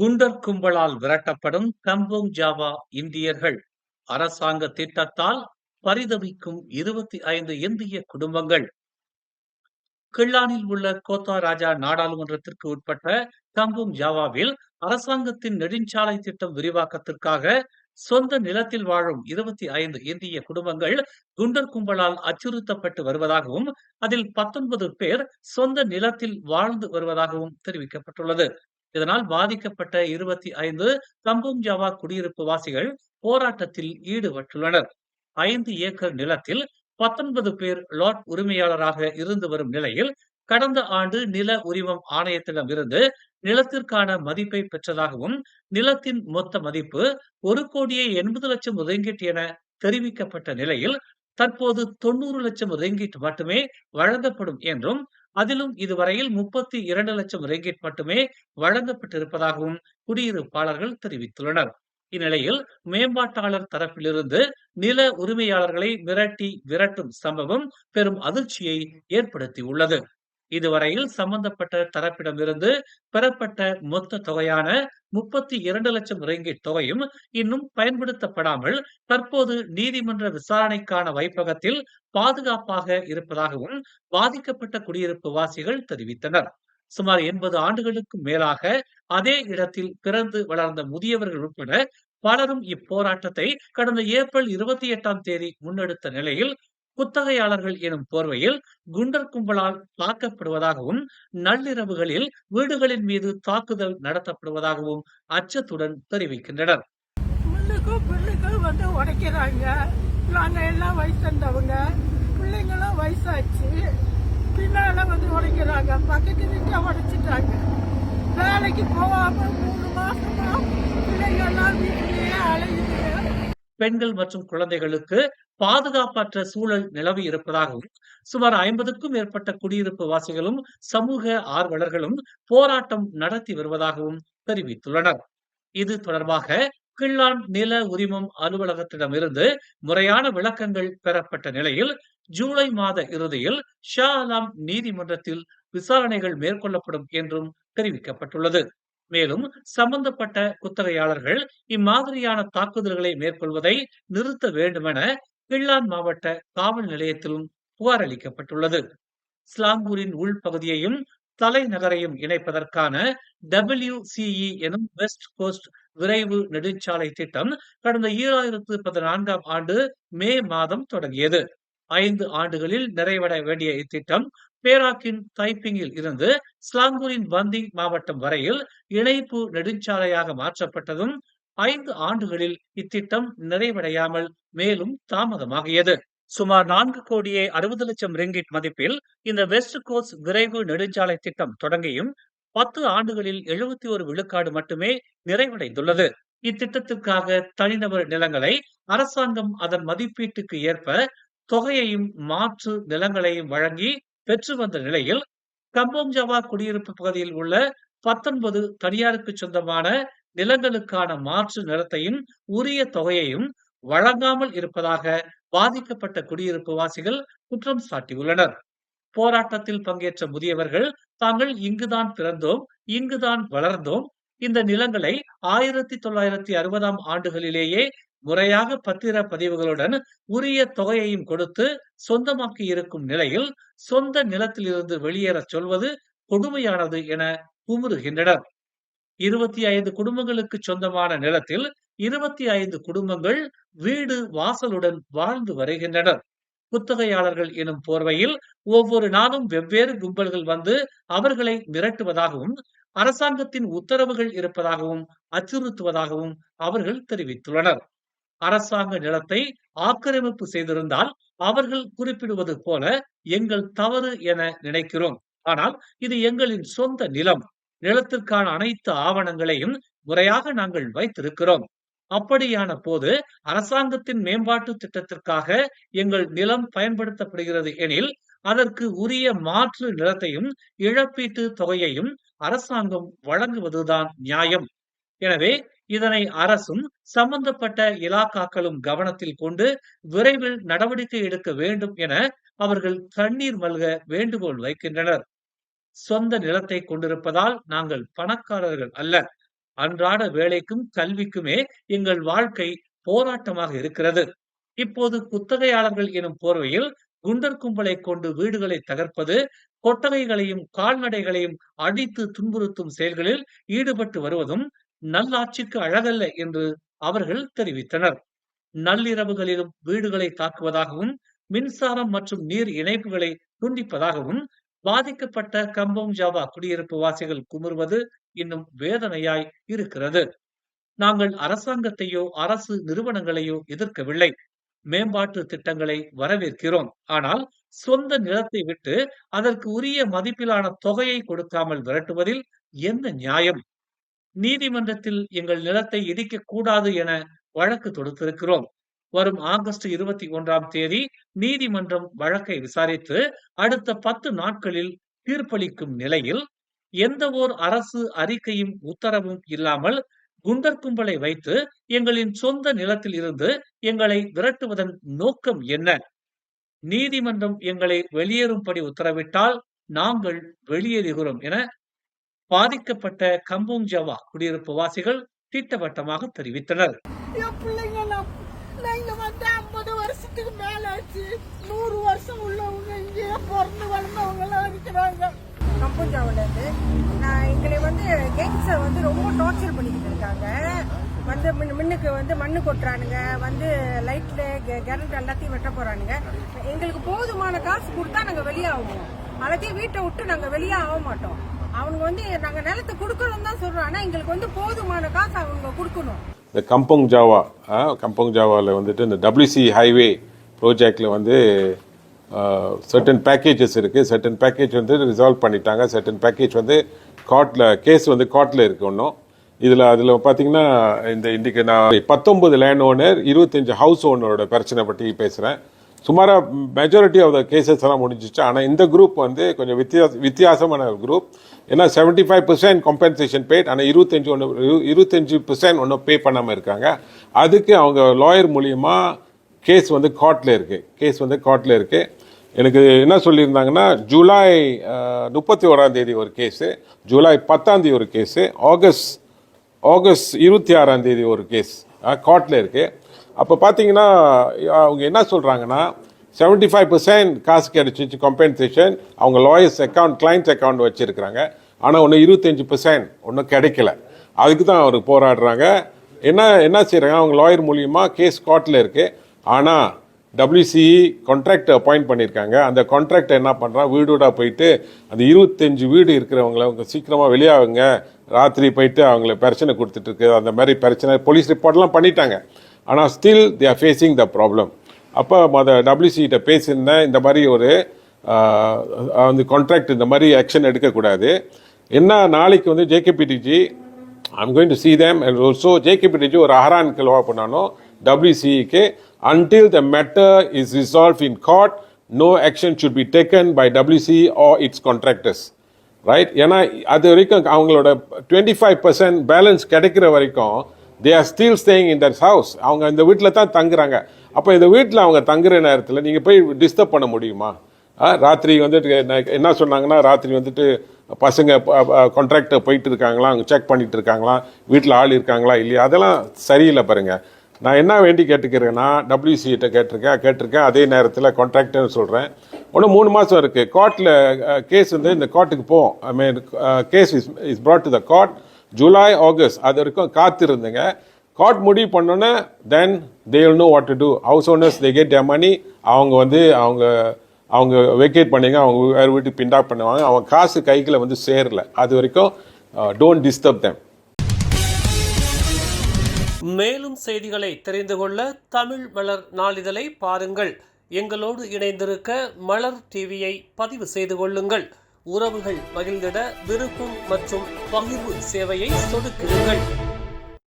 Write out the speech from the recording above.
குண்டர் கும்பலால் விரட்டப்படும் கம்போங் ஜாவா இந்தியர்கள். அரசாங்க திட்டத்தால் பரிதவிக்கும் இருபத்தி ஐந்து இந்திய குடும்பங்கள். கிள்ளானில் உள்ள கோத்தா ராஜா நாடாளுமன்றத்திற்கு உட்பட்ட கம்போங் ஜாவாவில் அரசாங்கத்தின் நெடுஞ்சாலை திட்டம் விரிவாக்கத்திற்காக சொந்த நிலத்தில் வாழும் இருபத்தி ஐந்து இந்திய குடும்பங்கள் குண்டர் கும்பலால் அச்சுறுத்தப்பட்டு வருவதாகவும் அதில் பத்தொன்பது பேர் சொந்த நிலத்தில் வாழ்ந்து வருவதாகவும் தெரிவிக்கப்பட்டுள்ளது. இதனால் பாதிக்கப்பட்ட இருபத்தி ஐந்து கம்பும் ஜாவா குடியிருப்பு வாசிகள் போராட்டத்தில் ஈடுபட்டுள்ளனர். ஐந்து ஏக்கர் நிலத்தில் பத்தொன்பது பேர் லாட் உரிமையாளராக இருந்து வரும் நிலையில் கடந்த ஆண்டு நில உரிமம் ஆணையத்திடம் இருந்து நிலத்திற்கான மதிப்பை பெற்றதாகவும் நிலத்தின் மொத்த மதிப்பு ஒரு கோடியே எண்பது லட்சம் ரிங்கிட் என தெரிவிக்கப்பட்ட நிலையில் தற்போது தொண்ணூறு லட்சம் ரிங்கிட் மட்டுமே வழங்கப்படும் என்றும் அதிலும் இதுவரையில் முப்பத்தி இரண்டு லட்சம் ரிங்கிட் மட்டுமே வழங்கப்பட்டிருப்பதாகவும் குடியிருப்பாளர்கள் தெரிவித்துள்ளனர். இந்நிலையில் மேம்பாட்டாளர் தரப்பிலிருந்து நில உரிமையாளர்களை மிரட்டி விரட்டும் சம்பவம் பெரும் அதிர்ச்சியை ஏற்படுத்தியுள்ளது. இதுவரையில் சம்பந்தப்பட்ட தரப்பிடமிருந்து பெறப்பட்ட மொத்த தொகையான முப்பத்தி இரண்டு லட்சம் ரிங்கிட் தொகையும் இன்னும் பயன்படுத்தப்படாமல் தற்போது நீதிமன்ற விசாரணைக்கான வைப்பகத்தில் பாதுகாப்பாக இருப்பதாகவும் பாதிக்கப்பட்ட குடியிருப்பு வாசிகள் தெரிவித்தனர். சுமார் எண்பது ஆண்டுகளுக்கு மேலாக அதே இடத்தில் பிறந்து வளர்ந்த முதியவர்கள் உட்பட பலரும் இப்போராட்டத்தை கடந்த ஏப்ரல் இருபத்தி எட்டாம் தேதி முன்னெடுத்த நிலையில் குத்தகையாளர்கள் எனும் போர்வையில் குண்டர் கும்பலால் தாக்கப்படுவதாகவும் நள்ளிரவுகளில் வீடுகளின் மீது தாக்குதல் நடத்தப்படுவதாகவும் அச்சத்துடன் தெரிவிக்கின்றனர். முள்ளுக்கும் புல்லுக்கும் வந்து உடைக்கிறாங்க. நாங்க எல்லாம் வயசு பிள்ளைங்களும் வயசாச்சு. பின்னால வந்து உடைக்கிறாங்க. பக்கத்து வீட்டை உடைச்சிட்டாங்க. வேலைக்கு போகாம மூணு பெண்கள் மற்றும் குழந்தைகளுக்கு பாதுகாப்பற்ற சூழல் நிலவி இருப்பதாகவும் சுமார் ஐம்பதுக்கும் மேற்பட்ட குடியிருப்பு வாசிகளும் சமூக ஆர்வலர்களும் போராட்டம் நடத்தி வருவதாகவும் தெரிவித்துள்ளனர். இது தொடர்பாக கிள்ளான் நில உரிமம் அலுவலகத்திடமிருந்து முறையான விளக்கங்கள் பெறப்பட்ட நிலையில் ஜூலை மாத இறுதியில் ஷா அலாம் நீதிமன்றத்தில் விசாரணைகள் மேற்கொள்ளப்படும் என்றும் தெரிவிக்கப்பட்டுள்ளது. மேலும் சம்பந்தப்பட்ட குத்தகையாளர்கள் இம்மாதிரியான தாக்குதல்களை மேற்கொள்வதை நிறுத்த வேண்டுமென கிள்ளான் மாவட்ட காவல் நிலையத்திலும் புகார் அளிக்கப்பட்டுள்ளது. ஸ்லாங்கூரின் உள்பகுதியையும் தலைநகரையும் இணைப்பதற்கான டபிள்யூ சிஇ எனும் வெஸ்ட் கோஸ்ட் விரைவு நெடுஞ்சாலை திட்டம் கடந்த ஈராயிரத்து பதினான்காம் ஆண்டு மே மாதம் தொடங்கியது. ஐந்து ஆண்டுகளில் நிறைவடைய வேண்டிய இத்திட்டம் பேராக்கின் தைப்பிங்கில் இருந்து ஸ்லாங்கூரின் பந்தி மாவட்டம் வரையில் இணைப்பு நெடுஞ்சாலையாக மாற்றப்பட்டதும் ஐந்து ஆண்டுகளில் இத்திட்டம் நிறைவடையாமல் மேலும் தாமதமாகியது. சுமார் நான்கு கோடியே அறுபது லட்சம் ரிங்கிட் மதிப்பில் இந்த வெஸ்ட் கோஸ்ட் விரைவு நெடுஞ்சாலை திட்டம் தொடங்கியும் பத்து ஆண்டுகளில் எழுபத்தி ஒரு விழுக்காடு மட்டுமே நிறைவடைந்துள்ளது. இத்திட்டத்திற்காக தனிநபர் நிலங்களை அரசாங்கம் அதன் மதிப்பீட்டுக்கு ஏற்ப தொகையையும் மாற்று நிலங்களையும் வழங்கி பெற்று வந்த நிலையில் கம்போங் ஜவா குடியிருப்பு பகுதியில் உள்ள பத்தொன்பது தனியாருக்கு சொந்தமான நிலங்களுக்கான மாற்று நிலத்தையும் உரிய தொகையையும் வழங்காமல் இருப்பதாக பாதிக்கப்பட்ட குடியிருப்பு வாசிகள் குற்றம் சாட்டியுள்ளனர். போராட்டத்தில் பங்கேற்ற முதியவர்கள் தாங்கள் இங்குதான் பிறந்தோம் இங்குதான் வளர்ந்தோம். இந்த நிலங்களை ஆயிரத்தி தொள்ளாயிரத்தி அறுபதாம் ஆண்டுகளிலேயே முறையாக பத்திர பதிவுகளுடன் உரிய தொகையையும் கொடுத்து சொந்தமாக்கி இருக்கும் நிலையில் சொந்த நிலத்திலிருந்து வெளியேறச் சொல்வது கொடுமையானது என குமுறுகின்றனர் இருபத்தி ஐந்து குடும்பங்களுக்கு சொந்தமான நிலத்தில் இருபத்தி ஐந்து குடும்பங்கள் வீடு வாசலுடன் வாழ்ந்து வருகின்றனர். குத்தகையாளர்கள் எனும் போர்வையில் ஒவ்வொரு நாளும் வெவ்வேறு கும்பல்கள் வந்து அவர்களை மிரட்டுவதாகவும் அரசாங்கத்தின் உத்தரவுகள் இருப்பதாகவும் அச்சுறுத்துவதாகவும் அவர்கள் தெரிவித்துள்ளனர். அரசாங்க நிலத்தை ஆக்கிரமிப்பு செய்திருந்தால் அவர்கள் குறிப்பிடுவது போல எங்கள் தவறு என நினைக்கிறோம். ஆனால் இது எங்களின் சொந்த நிலம். நிலத்திற்கான அனைத்து ஆவணங்களையும் முறையாக நாங்கள் வைத்திருக்கிறோம். அப்படியான போது அரசாங்கத்தின் மேம்பாட்டு திட்டத்திற்காக எங்கள் நிலம் பயன்படுத்தப்படுகிறது எனில் அதற்கு உரிய மாற்று நிலத்தையும் இழப்பீட்டு தொகையையும் அரசாங்கம் வழங்குவதுதான் நியாயம். எனவே இதனை அரசும் சம்பந்தப்பட்ட இலாக்காக்களும் கவனத்தில் கொண்டு விரைவில் நடவடிக்கை எடுக்க வேண்டும் என அவர்கள் கண்ணீர் மல்க வேண்டுகோள் வைக்கின்றனர். சொந்த நிலத்தை கொண்டிருப்பதால் நாங்கள் பணக்காரர்கள் அல்ல. அன்றாட வேலைக்கும் கல்விக்குமே எங்கள் வாழ்க்கை போராட்டமாக இருக்கிறது. இப்போது குத்தகையாளர்கள் எனும் போர்வையில் குண்டர் கும்பலை கொண்டு வீடுகளை தகர்ப்பது கொட்டகைகளையும் கால்நடைகளையும் அடித்து துன்புறுத்தும் செயல்களில் ஈடுபட்டு வருவதும் நல்லாட்சிக்கு அழகல்ல என்று அவர்கள் தெரிவித்தனர். நள்ளிரவுகளிலும் வீடுகளை தாக்குவதாகவும் மின்சாரம் மற்றும் நீர் இணைப்புகளை துண்டிப்பதாகவும் பாதிக்கப்பட்ட கம்பம் ஜாவா குடியிருப்பு வாசிகள் குமுறுவது இன்னும் வேதனையாய் இருக்கிறது. நாங்கள் அரசாங்கத்தையோ அரசு நிறுவனங்களையோ எதிர்க்கவில்லை. மேம்பாட்டு திட்டங்களை வரவேற்கிறோம். ஆனால் சொந்த நிலத்தை விட்டு அதற்கு உரிய மதிப்பிலான தொகையை கொடுக்காமல் விரட்டுவதில் என்ன நியாயம்? நீதிமன்றத்தில் எங்கள் நிலத்தை இடிக்க கூடாது என வழக்கு தொடுத்திருக்கிறோம். வரும் ஆகஸ்ட் இருபத்தி ஒன்றாம் தேதி நீதிமன்றம் வழக்கை விசாரித்து அடுத்த பத்து நாட்களில் தீர்ப்பளிக்கும் நிலையில் எந்த ஓர் அரசு அறிக்கையும் உத்தரவும் இல்லாமல் குண்டர் கும்பலை வைத்து எங்களின் சொந்த நிலத்தில் இருந்து எங்களை விரட்டுவதன் நோக்கம் என்ன? நீதிமன்றம் எங்களை வெளியேறும்படி உத்தரவிட்டால் நாங்கள் வெளியேறுகிறோம் என பாதிக்கப்பட்ட கம்பூங் ஜவா குடியிருப்பு வாசிகள் திட்டவட்டமாக தெரிவித்தனர். வருஷத்துக்கு மேல ஆச்சு. நூறு வருஷம் உள்ளவங்க இங்கேயே பிறந்து வளர்ந்தவங்க எல்லாம் இருக்கிறாங்க கம்பூஞ்சாவிலேருந்து நான் எங்களை வந்து கேங்ஸை வந்து ரொம்ப டார்ச்சர் பண்ணிக்கிட்டு இருக்காங்க. வந்து மின் மின்னுக்கு வந்து மண்ணு கொட்டுறானுங்க. வந்து லைட்டில் கரண்ட் எல்லாத்தையும் வெட்ட போகிறானுங்க எங்களுக்கு போதுமான காசு கொடுத்தா நாங்கள் வெளியே ஆகுவோம் எல்லாத்தையும் வீட்டை விட்டு நாங்கள் வெளியே ஆக மாட்டோம். அவனுங்க வந்து நாங்கள் நிலத்தை கொடுக்கணும் தான் சொல்கிறோம் ஆனால் எங்களுக்கு வந்து போதுமான காசு அவங்க கொடுக்கணும். இந்த கம்பங் ஜாவா கம்பங் ஜாவாவில் வந்துட்டு இந்த டபிள்யூசி ஹைவே ப்ராஜெக்டில் வந்து சர்டன் பேக்கேஜஸ் இருக்குது சர்டன் பேக்கேஜ் வந்து ரிசால்வ் பண்ணிட்டாங்க. சர்டன் பேக்கேஜ் வந்து கார்ட்டில் கேஸ் வந்து கார்ட்டில் இருக்கு ஒன்றும் இதில் அதில் பார்த்தீங்கன்னா இந்த இன்றைக்கு நான் பத்தொம்பது லேண்ட் ஓனர் இருபத்தஞ்சு ஹவுஸ் ஓனரோட பிரச்சனை பற்றி பேசுகிறேன் சுமாராக மெஜாரிட்டி ஆஃப் த கேசஸ் எல்லாம் முடிஞ்சிச்சு. ஆனால் இந்த குரூப் வந்து கொஞ்சம் வித்தியாச வித்தியாசமான குரூப் ஏன்னா seventy five percent compensation paid ஆனால் இருபத்தஞ்சு ஒன்று இருபத்தஞ்சு பர்சன்ட் ஒன்றும் பே பண்ணாமல் இருக்காங்க. அதுக்கு அவங்க லாயர் மூலியமாக கேஸ் வந்து கார்ட்டில் இருக்குது கேஸ் வந்து கார்ட்டில் இருக்குது எனக்கு என்ன சொல்லியிருந்தாங்கன்னா ஜூலை முப்பத்தி ஓராம் தேதி ஒரு கேஸு ஜூலை பத்தாம் தேதி ஒரு கேஸு ஆகஸ்ட் ஆகஸ்ட் இருபத்தி ஆறாம் தேதி ஒரு கேஸ் கார்ட்டில் இருக்குது அப்போ பார்த்தீங்கன்னா அவங்க என்ன சொல்கிறாங்கன்னா செவன்ட்டி ஃபைவ் பர்சன்ட் காசு கிடச்சிச்சு கம்பென்சேஷன் அவங்க லாயர்ஸ் அக்கௌண்ட் கிளைண்ட்ஸ் அக்கௌண்ட் வச்சுருக்கிறாங்க. ஆனால் ஒன்று இருபத்தஞ்சி பர்சன்ட் ஒன்றும் கிடைக்கல. அதுக்கு தான் அவர் போராடுறாங்க. என்ன என்ன செய்கிறாங்க அவங்க லாயர் மூலியமாக கேஸ் கோர்ட்டில் இருக்குது ஆனால் டபிள்யூசிஇ கான்ட்ராக்ட் அப்பாயிண்ட் பண்ணியிருக்காங்க அந்த கான்ட்ராக்ட் என்ன பண்ணுறான் வீடு வீடாக போயிட்டு அந்த இருபத்தஞ்சு வீடு இருக்கிறவங்கள அவங்க சீக்கிரமாக வெளியாகுங்க ராத்திரி போயிட்டு அவங்கள பிரச்சனை கொடுத்துட்ருக்கு அந்த மாதிரி பிரச்சனை போலீஸ் ரிப்போர்ட்லாம் பண்ணிட்டாங்க. ஆனால் still they are facing the problem அப்போ மத டபிள்யூசிகிட்ட பேசியிருந்தேன் இந்த மாதிரி ஒரு அந்த கான்ட்ராக்ட் இந்த மாதிரி ஆக்ஷன் எடுக்கக்கூடாது. என்ன நாளைக்கு வந்து J K P T G I'm going to see them and also J K P T G ஒரு அஹரான் கிலோவா பண்ணாலும் டபிள்யூசிக்கு until the matter is resolve in court no action should be taken by WCE or its contractors right ஏன்னா அது வரைக்கும் அவங்களோட twenty five percent balance கிடைக்கிற வரைக்கும் they are still staying in that house அவங்க இந்த வீட்டில் தான் தங்குறாங்க. அப்போ இந்த வீட்டில் அவங்க தங்குற நேரத்தில் நீங்கள் போய் டிஸ்டர்ப் பண்ண முடியுமா? ராத்திரி வந்துட்டு என்ன- என்ன சொன்னாங்கன்னா ராத்திரி வந்துட்டு பசங்க கான்ட்ராக்டர் போயிட்டு இருக்காங்களா? அவங்க செக் பண்ணிட்டு இருக்காங்களா? வீட்டில் ஆள் இருக்காங்களா? இல்லையா? அதெல்லாம் சரியில்லை பாருங்கள் நான் என்ன வேண்டி கேட்டுக்கிறேன்னா டபிள்யூசிகிட்ட கேட்டிருக்கேன் கேட்டிருக்கேன். அதே நேரத்தில் கான்ட்ராக்டர்னு சொல்கிறேன் ஒன்று மூணு மாதம் இருக்குது கோர்ட்டில் கேஸ் வந்து இந்த கோர்ட்டுக்கு போகும் I mean case is is brought to the court July August அது வரைக்கும் காத்திருந்தேங்க. காட் முடிவு பண்ணோன்னே then they will know what to house owners they get a money அவங்க வந்து அவங்க அவங்க வெக்கேட் பண்ணிங்க. அவங்க வேறு வீட்டுக்கு பிண்டாக் பண்ணுவாங்க. அவங்க காசு கைக்குள்ள வந்து சேரல. அது வரைக்கும் டோன்ட் டிஸ்டர்ப் தேம் மேலும் செய்திகளை தெரிந்து கொள்ள தமிழ் மலர் நாளிதழை பாருங்கள். எங்களோடு இணைந்திருக்க மலர் டிவியை பதிவு செய்து கொள்ளுங்கள். உறவுகள் பகிர்ந்திட விருப்பம் மற்றும் பகிர்வு சேவையை சொடுக்கிடுங்கள்